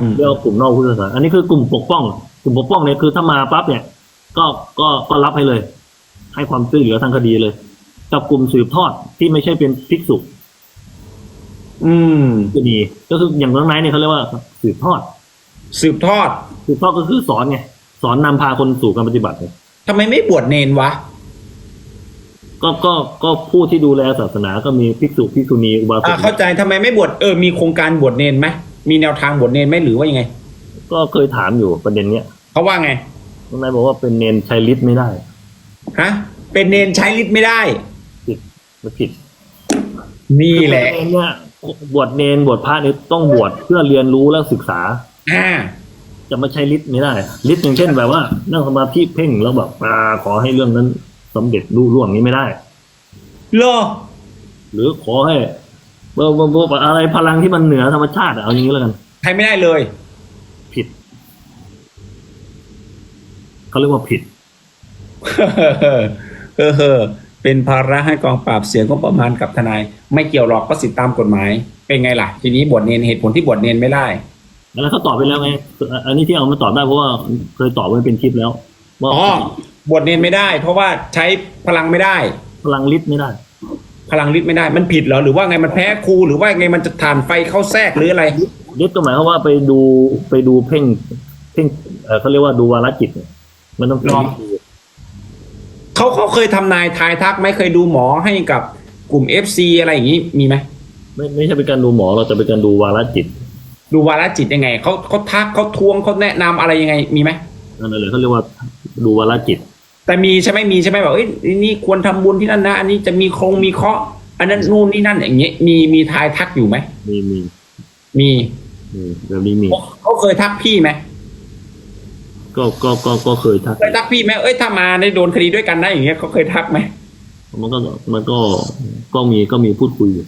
Speaker 2: อืม
Speaker 1: เรียกว่ากลุ่มนอกพุทธศาสนาอันนี้คือกลุ่มปกป้อง กลุ่มปกป้องเนี่ยคือถ้ามาปั๊บเนี่ย ก็ก็ก็รับให้เลย ให้ความช่วยเหลือทางคดีเลยกับกลุ่มสืบทอดที่ไม่ใช่เป็นภิกษุ
Speaker 2: อืม
Speaker 1: ก็ดีก็คืออย่างน้องไนท์เนี่ยเขาเรียกว่าสืบทอด
Speaker 2: สืบทอด
Speaker 1: สืบทอดก็คือสอนไงสอนนำพาคนสู่การปฏิบัติไง
Speaker 2: ทำไมไม่บวชเนนวะ
Speaker 1: ก็ก็ก็ผู้ที่ดูแลศาสนาก็มีภิกษุภิกษุณีอุบาส
Speaker 2: อ่ากเข้าใจทำไมไม่บวชเออมีโครงการบวชเนนไหมมีแนวทางบวชเนนไหมหรือว่ายังไง
Speaker 1: ก็เคยถามอยู่ประเด็นเนี้ย
Speaker 2: เขาว่าไง
Speaker 1: น้องไนท์บอกว่าเป็นเนนใช้ฤทธิ์ไม่ได้
Speaker 2: ฮะเป็นเนนใช้ฤทธิ์ไม่ได้
Speaker 1: ผิดมันผิด
Speaker 2: นี่แหละ
Speaker 1: คือเนเนี่ยบวชเนนบวชพระเนี่ยต้องบวชเพื่อเรียนรู้และศึกษา
Speaker 2: อ่า
Speaker 1: จะมาใช้ฤทธิ์ไม่ได้ฤทธิ์อย่างเช่นแบบว่านั่งสมาธิเพ่งแล้วแบบอ่าขอให้เรื่องนั้นสำเร็จรุ่ร่วงนี้ไม่ได้
Speaker 2: เหรอ
Speaker 1: หรือขอให้เบอร์เบอร์เบอร์อะไรพลังที่มันเหนือธรรมชาติอะเอาอย่างนี้แล้วกัน
Speaker 2: ใครไม่ได้เลย
Speaker 1: ผิด เขาเรียกว่าผิด
Speaker 2: เออเออเออเป็นภาระให้กองปราบเสียงก็ประมาณกับทนาย ไม่เกี่ยวหรอกก็สิทธิตามกฎหมาย เป็นไงล่ะ ทีนี้บวชเนนเหตุผลที่บวชเนนไม่ได้
Speaker 1: แล้วเขาตอบไปแล้วไงอันนี้ที่เอามาตอบได้เพราะว่าเคยตอบไว้เป็นคลิปแล้วว่า
Speaker 2: อ๋อบวชเนนไม่ได้ เพราะว่าใช้พลังไม่ได้
Speaker 1: พลังฤทธิ์ไม่ได้
Speaker 2: พลังฤทธิ์ไม่ได้มันผิดเหรอหรือว่าไงมันแพ้ครูหรือว่าไงมันจะถ่านไฟเข้าแทรกหรืออะไร
Speaker 1: ฤทธิ์ก็หมายความว่าไปดูไปดูเพ่งเพ่งเอ่อเขาเรียกว่าดูวาลจิตเนี่ย มันต้องเป็น
Speaker 2: หรอเขาเขาเคยทำนายทายทักไหมเคยดูหมอให้กับกลุ่ม FC อะไรอย่างนี้มีไหม
Speaker 1: ไม่ไม่ใช่เป็นการดูหมอเราจะเป็นการดูวาลจิต
Speaker 2: ดูวาระจิตยังไงเขาเขาทักเขาทวงเขาแนะนำอะไรยังไงมีไหม
Speaker 1: นั่นเลยเขาเรียกว่าดูวาลจิต
Speaker 2: แต่มีใช่ไหมมีใช่ไหมแบบเอ้ยนี่ควรทำบุญที่นั่นนะอันนี้จะมีโครงมีเคราะห์อันนั้นนู่นนี่นั่นอย่างเงี้ยมีมีทายทักอยู่ไหม
Speaker 1: มีมี
Speaker 2: มี
Speaker 1: มีแบบนี้มี
Speaker 2: เขาเคยทักพี่ไหม
Speaker 1: ก็ก็ก็ก็เคยทัก
Speaker 2: เคยทักพี่ไหมเอ้ยถ้ามาได้โดนคดีด้วยกันนะอย่างเงี้ยเขาเคยทักไหม
Speaker 1: มันก็มันก็ก็มีก็มีพูดคุยอยู่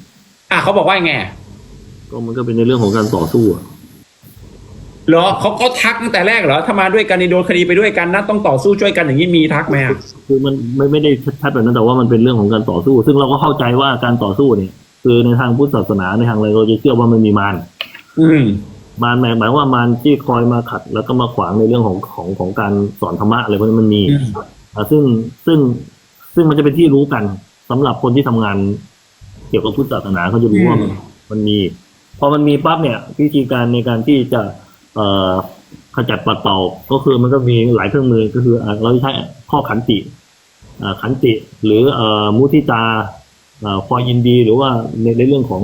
Speaker 2: อะเขาบอกว่าไง
Speaker 1: ก็มันก็เป็นในเรื่องของการต่อสู้อะ
Speaker 2: เหรอเขาเขาทักตั้งแต่แรกเหรอถ้ามาด้วยกันนี่โดนคดีไปด้วยกันนะต้องต่อสู้ช่วยกันอย่างนี้มีทักไหมอะ
Speaker 1: คือมันไม่ไม่ได้ชัดแบบนั้นแต่ว่ามันเป็นเรื่องของการต่อสู้ ซึ่งเราก็เข้าใจว่าการต่อสู้เนี่ย คือในทางพุทธศาสนาในทางอะไรเราจะเชื่อว่ามันมีมาร
Speaker 2: อืม
Speaker 1: มารหมายหมายว่ามารที่คอยมาขัด แล้วก็มาขวางในเรื่องของของของการสอนธรรมะอะไรพวกนี้มันมี
Speaker 2: อืม
Speaker 1: อ่าซึ่งซึ่งซึ่งมันจะเป็นที่รู้กันสำหรับคนที่ทำงาน เกี่ยวกับพุทธศาสนาเขาจะรู้ว่ามันมันมี พอมันมีปั๊บเนี่ย วิธีการในการที่จะ เอ่อขจัดปัดเป่าก็คือมันก็มีหลายเครื่องมือก็คืออ่าเราใช้ข้อขันติอ่าขันติหรือเอ่อมุทิตาเอ่อคอยยินดีหรือว่าในในเรื่องของ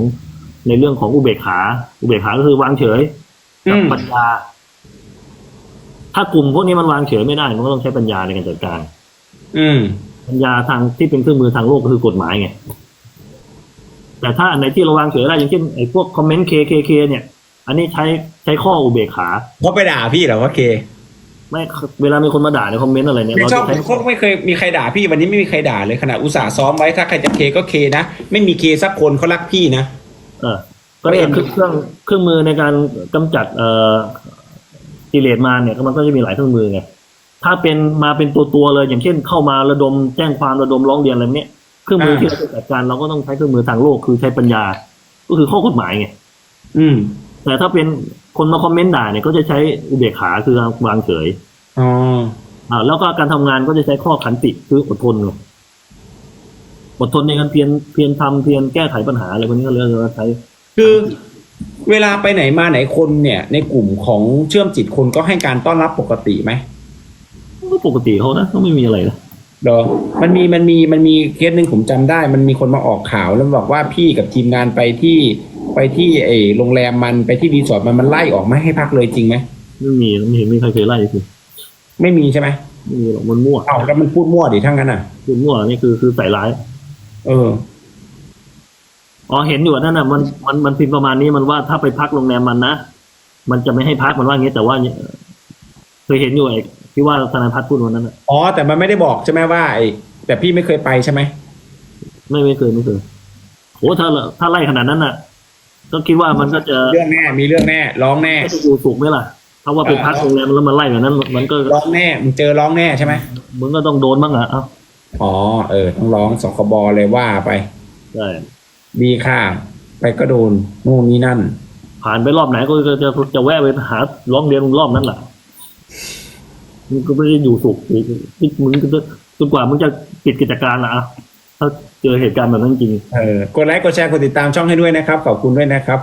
Speaker 1: ในเรื่องของอุเบกขา อุเบกขาก็คือวางเฉย
Speaker 2: อื
Speaker 1: กับ
Speaker 2: ม
Speaker 1: ปัญญา ถ้ากลุ่มพวกนี้มันวางเฉยไม่ได้ มันก็ต้องใช้ปัญญาในการจัดการ
Speaker 2: อืม
Speaker 1: ปัญญาทางที่เป็นเครื่องมือทางโลกก็คือกฎหมายไง แต่ถ้าอันไหนที่เราวางเฉยได้อย่างเช่นไอ้พวกคอมเมนต์เคเคเคเนี่ย อันนี้ใช้ใช้ข้ออุเบกขา
Speaker 2: เขาไปด่าพี่เหรอว่าเค
Speaker 1: ไม่เวลามีคนมาด่าในคอมเมนต์อะไรเนี่ย
Speaker 2: ไม่
Speaker 1: เรา
Speaker 2: ชอบ
Speaker 1: จะใช้
Speaker 2: เขาไม่เคยมีใครด่าพี่วันนี้ไม่มีใครด่าเลยขนาดอุตส่าห์ซ้อมไว้ถ้าใครจะเคก็เคนะ ไม่มีเคสักคนเขารักพี่นะ
Speaker 1: เออก็เนี่ยเครื่องเครื่องเครื่องมือในการกำจัดเอ่อกิเลสมาเนี่ยมันก็จะมีหลายเครื่องมือไงถ้าเป็นมาเป็นตัวตัวๆเลย อย่างเช่นเข้ามาระดมแจ้งความระดมร้องเรียนอะไรเนี้ยเครื่องมือ
Speaker 2: อ่า
Speaker 1: ที่เราจะจัดการเราก็ต้องใช้เครื่องมือทางโลกคือใช้ปัญญา ก็คือข้อกฎหมายไง
Speaker 2: อืม
Speaker 1: แต่ถ้าเป็นคนมาคอมเมนต์ด่าเนี่ยก็จะใช้อุเบกขาคือวางเฉย
Speaker 2: อ๋อ
Speaker 1: อ่าแล้วก็การทำงานก็จะใช้ข้อขันติคืออดทนไง อดทนในการเพียรเพียรทำเพียรแก้ไขปัญหาอะไรพวกนี้ก็เรียกว่าใช้
Speaker 2: คือเวลาไปไหนมาไหนคนเนี่ย ในกลุ่มของเชื่อมจิตคนก็ให้การต้อนรับปกติไหม
Speaker 1: ก็ปกติเขานะก็ไม่มีอะไรนะ
Speaker 2: เหรอมันมีมันมีมันมีเคสหนึ่งผมจำได้ มันมีคนมาออกข่าวแล้วบอกว่าพี่กับทีมงานไปที่ไปที่ไอ้โรงแรมมันไปที่รีสอร์ทมันมันไล่ออกไม่ให้พักเลยจริงไหม
Speaker 1: ไม่มีไม่เห็นมีใครเคยไล่คือ
Speaker 2: ไม่มีใช่ไหม
Speaker 1: ไม่มีหรอกมันมั่ว
Speaker 2: เอ้าแล้วมันพูดมั่วดิทั้งนั้นอะ
Speaker 1: คือมั่วนี่คือคือใส่ร้าย
Speaker 2: เออ
Speaker 1: อ๋อเห็นอยู่นั่นน่ะมันมันมันพิมพ์ประมาณนี้มันว่าถ้าไปพักโรงแรมมันนะมันจะไม่ให้พักมันว่าอย่างนี้แต่ว่าเคยเห็นอยู่ไอ้ที่ว่าธนาพัฒน์พูดวันนั้นน่ะ
Speaker 2: อ๋อแต่มันไม่ได้บอกใช่ไหมว่าไอ้แต่พี่ไม่เคยไปใช่ไหม
Speaker 1: ไม่ไม่เคยไม่เคยโหถ้าถ้าไล่ขนาดนั้นน่ะ ก็คิดว่ามันก็จะ
Speaker 2: เรื่องแน่มีเรื่องแน่ร้องแน่
Speaker 1: ก็จะอยู่สุขไหมล่ะถ้าว่าไปพักโรงแรมแล้วมันไล่แบบนั้น มันก็
Speaker 2: ร้องแน่มึงเจอร้องแน่ใช่ไหม
Speaker 1: มึงก็ต้องโดนบ้างอะเอ้า
Speaker 2: อ๋อ เออ ต้องร้องสคบเลยว่าไป
Speaker 1: ใช่
Speaker 2: ดีค่ะ ไปก็โดนนู่นนี่นั่น
Speaker 1: ผ่านไปรอบไหนก็จะจะจะแวะไปหาร้องเรียนรอบนั้นแหละมึงก็ไม่ได้อยู่สุขมึงก็จะจนกว่ามึงจะปิดกิจการละอะถ้าเจอเหตุการณ์แบบนั้นจริง
Speaker 2: เออกดไลค์กดแชร์กดติดตามช่องให้ด้วยนะครับ ขอบคุณด้วยนะครับ